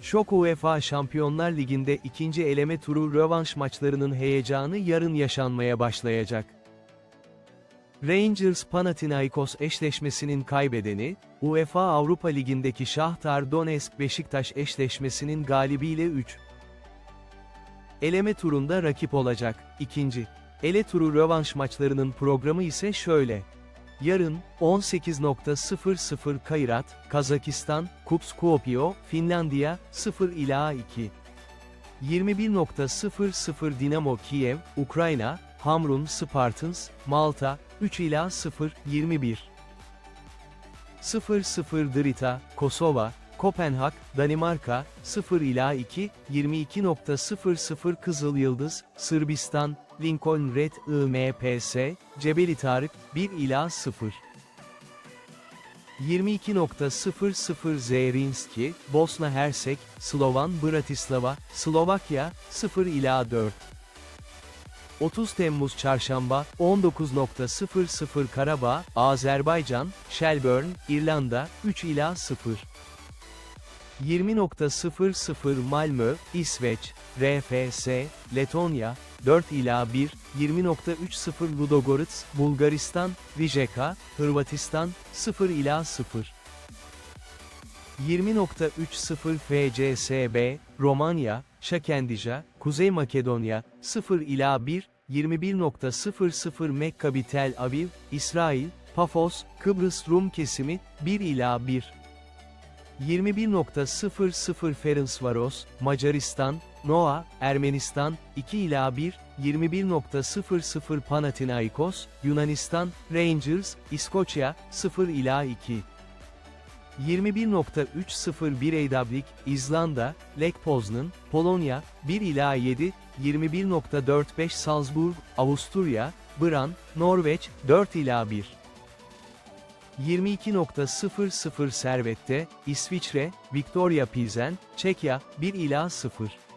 Şok UEFA Şampiyonlar Ligi'nde ikinci eleme turu rövanş maçlarının heyecanı yarın yaşanmaya başlayacak. Rangers Panathinaikos eşleşmesinin kaybedeni, UEFA Avrupa Ligi'ndeki Şahtar Donetsk Beşiktaş eşleşmesinin galibiyle 3. Eleme turunda rakip olacak. İkinci. Ele turu rövanş maçlarının programı ise şöyle. Yarın, 18.00 Kairat, Kazakistan, Kups Kuopio, Finlandiya, 0 ila 2. 21.00 Dinamo Kiev, Ukrayna, Hamrun Spartans, Malta, 3 ila 0, 21. 00 Drita, Kosova, Kopenhag, Danimarka, 0 ila 2, 22.00 Kızıl Yıldız, Sırbistan, Lincoln Red IMPS, Cebeli Tarık, 1 ila 0. 22.00 Zerinski, Bosna Hersek, Slovan Bratislava, Slovakya, 0 ila 4. 30 Temmuz Çarşamba, 19.00 Karabağ, Azerbaycan, Shelburne, İrlanda, 3 ila 0. 20.00 Malmö, İsveç, RFS, Letonya, 4 ila 1, 20.30 Ludogorets, Bulgaristan, Rijeka, Hırvatistan, 0 ila 0. 20.30 FCSB, Romanya, Şakendija, Kuzey Makedonya, 0 ila 1, 21.00 Mekkabi Tel Aviv, İsrail, Pafos, Kıbrıs Rum kesimi, 1 ila 1. 21.00 Ferencvaros, Macaristan, Noa, Ermenistan, 2 ila 1, 21.00 Panathinaikos, Yunanistan, Rangers, İskoçya, 0 ila 2. 21.30 Breidablik, İzlanda, Lech Poznan, Polonya, 1 ila 7, 21.45 Salzburg, Avusturya, Bran, Norveç, 4 ila 1. 22.00 Servette, İsviçre, Victoria Pilsen, Çekya, 1 ila 0.